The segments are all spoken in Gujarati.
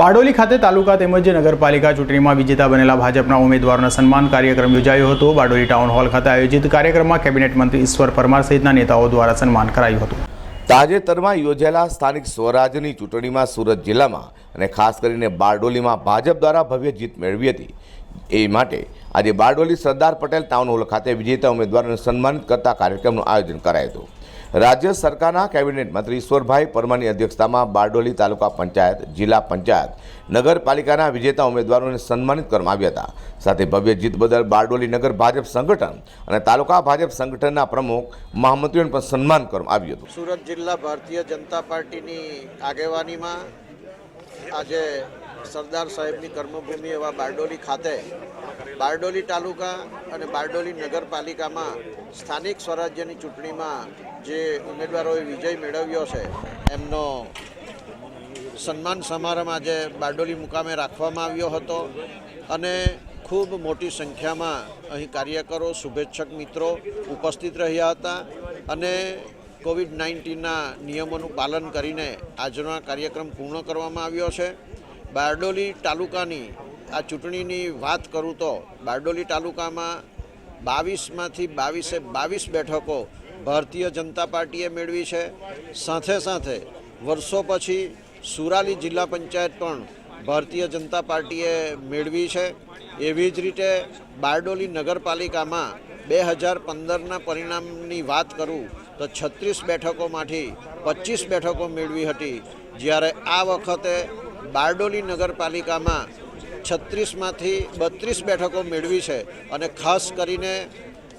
બારડોલી ખાતે તાલુકા તેમજ નગરપાલિકા ચૂંટણીમાં વિજેતા બનેલા ભાજપના ઉમેદવારોનો સન્માન કાર્યક્રમ યોજાયો હતો. બારડોલી ટાઉન હોલ ખાતે આયોજિત કાર્યક્રમમાં કેબિનેટ મંત્રી ઈશ્વર પરમાર સહિતના નેતાઓ દ્વારા સન્માન કરાયું હતું. તાજેતરમાં યોજાયેલા સ્થાનિક સ્વરાજ્યની ચૂંટણીમાં સુરત જિલ્લામાં અને ખાસ કરીને બારડોલીમાં ભાજપ દ્વારા ભવ્ય જીત મેળવી હતી. એ માટે આજે બારડોલી સરદાર પટેલ ટાઉન હોલ ખાતે વિજેતા ઉમેદવારોને સન્માનિત કરતા કાર્યક્રમનું આયોજન કરાયું હતું. રાજ્ય સરકારના કેબિનેટ મંત્રી ઈશ્વરભાઈ પરમારની અધ્યક્ષતામાં બારડોલી તાલુકા પંચાયત, જિલ્લા પંચાયત, નગરપાલિકાના વિજેતા ઉમેદવારોને સન્માનિત કરવામાં આવ્યા હતા. સાથે ભવ્ય જીત બદલ બારડોલી નગર ભાજપ સંગઠન અને તાલુકા ભાજપ સંગઠનના પ્રમુખ મહામંત્રીઓને પણ સન્માન કરવામાં આવ્યું હતું. સુરત જિલ્લા ભારતીય જનતા પાર્ટીની આગેવાનીમાં આજે સરદાર સાહેબની કર્મભૂમિ એવા બારડોલી ખાતે, બારડોલી તાલુકા અને બારડોલી નગરપાલિકામાં સ્થાનિક સ્વરાજ્યની ચૂંટણીમાં જે ઉમેદવારોએ વિજય મેળવ્યો છે, એમનો સન્માન સમારંભ આજે બારડોલી મુકામે રાખવામાં આવ્યો હતો અને ખૂબ મોટી સંખ્યામાં અહીં કાર્યકરો, શુભેચ્છક મિત્રો ઉપસ્થિત રહ્યા હતા અને કોવિડ નાઇન્ટીનના નિયમોનું પાલન કરીને આજનો આ કાર્યક્રમ પૂર્ણ કરવામાં આવ્યો છે. બારડોલી તાલુકાની આ ચૂંટણીની વાત કરું તો બારડોલી તાલુકામાં બાવીસમાંથી બાવીસે બાવીસ બેઠકો ભારતીય જનતા પાર્ટીએ મેળવી છે. સાથે સાથે વર્ષો પછી સુરાલી જિલ્લા પંચાયત પણ ભારતીય જનતા પાર્ટીએ મેળવી છે. એવી જ રીતે બારડોલી નગરપાલિકામાં બે હજાર પંદરના પરિણામની વાત કરું તો છત્રીસ બેઠકોમાંથી પચીસ બેઠકો મેળવી હતી. જ્યારે આ વખતે બારડોલી નગરપાલિકામાં છત્રીસમાંથી બત્રીસ બેઠકો મેળવી છે અને ખાસ કરીને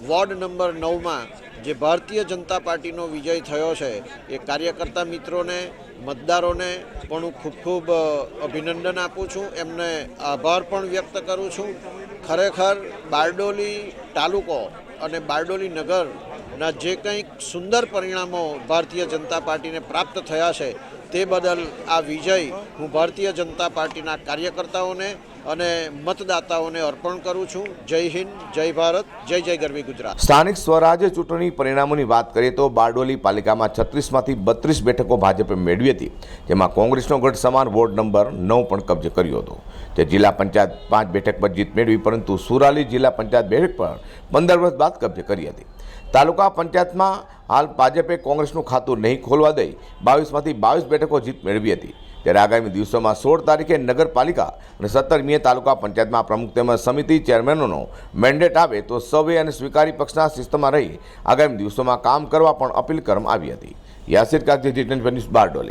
વોર્ડ નંબર નવમાં જે ભારતીય જનતા પાર્ટીનો વિજય થયો છે, એ કાર્યકર્તા મિત્રોને, મતદારોને પણ હું ખૂબ ખૂબ અભિનંદન આપું છું. એમને આભાર પણ વ્યક્ત કરું છું. ખરેખર બારડોલી તાલુકો અને બારડોલી નગરના જે કંઈક સુંદર પરિણામો ભારતીય જનતા પાર્ટીને પ્રાપ્ત થયા છે, તે બદલ આ વિજય હું ભારતીય જનતા પાર્ટીના કાર્યકર્તાઓને અને મતદાતાઓને અર્પણ કરું છું. જય હિન્દ, જય ભારત, જય જય ગરવી ગુજરાત. સ્થાનિક સ્વરાજ્ય ચૂંટણી પરિણામોની વાત કરીએ તો બારડોલી પાલિકામાં છત્રીસમાંથી બત્રીસ બેઠકો ભાજપે મેળવી હતી, જેમાં કોંગ્રેસનો ગઢ સમાન વોર્ડ નંબર નવ પણ કબજે કર્યો હતો. તે જિલ્લા પંચાયત પાંચ બેઠક પર જીત મેળવી, પરંતુ સુરાલી જિલ્લા પંચાયત બેઠક પર પંદર વર્ષ બાદ કબજે કરી હતી. તાલુકા પંચાયતમાં હાલ ભાજપે કોંગ્રેસનું ખાતું નહીં ખોલવા દઈ બાવીસમાંથી બાવીસ બેઠકો જીત મેળવી હતી. ત્યારે આગામી દિવસોમાં સોળ તારીખે નગરપાલિકા અને સત્તરમીએ તાલુકા પંચાયતમાં પ્રમુખ તેમજ સમિતિ ચેરમેનોનો મેન્ડેટ આવે તો સવે અને સ્વીકારી પક્ષના શિસ્તમાં રહી આગામી દિવસોમાં કામ કરવા પણ અપીલ કરવામાં આવી હતી. Yasir Kagzi T twenty Bardoli.